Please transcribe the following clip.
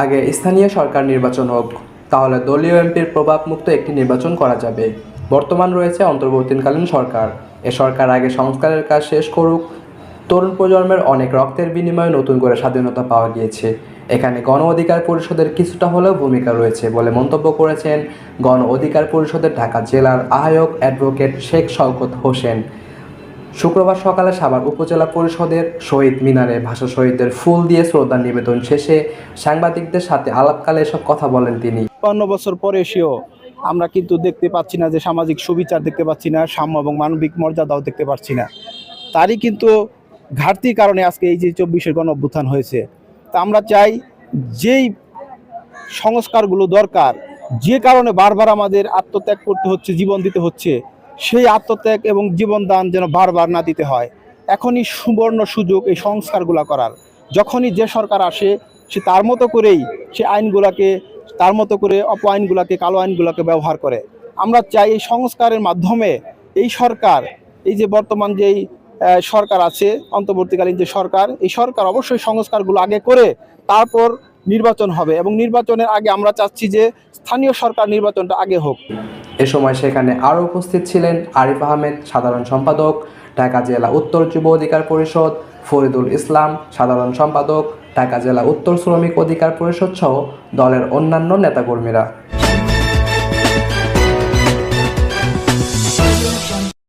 আগে স্থানীয় সরকার নির্বাচন হোক, তাহলে দলীয় এমপির প্রভাবমুক্ত একটি নির্বাচন করা যাবে। বর্তমান রয়েছে অন্তর্বর্তীকালীন সরকার। এ সরকার আগে সংস্কারের কাজ শেষ করুক। তরুণ প্রজন্মের অনেক রক্তের বিনিময়ে নতুন করে স্বাধীনতা পাওয়া গিয়েছে। এখানে গণ অধিকার পরিষদের কিছুটা হলেও ভূমিকা রয়েছে বলে মন্তব্য করেছেন গণ অধিকার পরিষদের ঢাকা জেলার আহ্বায়ক অ্যাডভোকেট শেখ শওকত হোসেন। শুক্রবার সকালে সাভার উপজেলা পরিষদের শহীদ মিনারে ভাষা শহীদদের ফুল দিয়ে শ্রদ্ধা নিবেদন শেষে সাংবাদিকদের সাথে আলাপকালে এসব কথা বলেন তিনি। বান্ন বছর পরে এসেও আমরা কিন্তু দেখতে পাচ্ছি না যে সামাজিক সুবিচার দেখতে পাচ্ছি না, সাম্য এবং মানবিক মর্যাদাও দেখতে পাচ্ছি না। তারই কিন্তু ঘাটতির কারণে আজকে এই যে চব্বিশের গণ অভ্যুত্থান হয়েছে। তা আমরা চাই যেই সংস্কারগুলো দরকার, যে কারণে বারবার আমাদের আত্মত্যাগ করতে হচ্ছে, জীবন দিতে হচ্ছে সেই আত্মত্যাগ এবং জীবন দান যেন বারবার না দিতে হয়। এখনই সুবর্ণ সুযোগ এই সংস্কারগুলো করার। যখনই যে সরকার আসে, সে তার মতো করেই সে আইনগুলোকে, তার মতো করে অপ আইনগুলোকে, কালো আইনগুলোকে ব্যবহার করে। আমরা চাই এই সংস্কারের মাধ্যমে এই সরকার, এই যে বর্তমান যেই সরকার আছে, অন্তর্বর্তীকালীন যে সরকার, এই সরকার অবশ্যই সংস্কারগুলো আগে করে তারপর নির্বাচন হবে এবং নির্বাচনের আগে আমরা চাচ্ছি যে স্থানীয় সরকার নির্বাচনটা আগে হোক। এ সময় সেখানে আরও উপস্থিত ছিলেন আরিফ আহমেদ, সাধারণ সম্পাদক, ঢাকা জেলা উত্তর যুব অধিকার পরিষদ, ফরিদুল ইসলাম, সাধারণ সম্পাদক, ঢাকা জেলা উত্তর শ্রমিক অধিকার পরিষদ সহ দলের অন্যান্য নেতাকর্মীরা।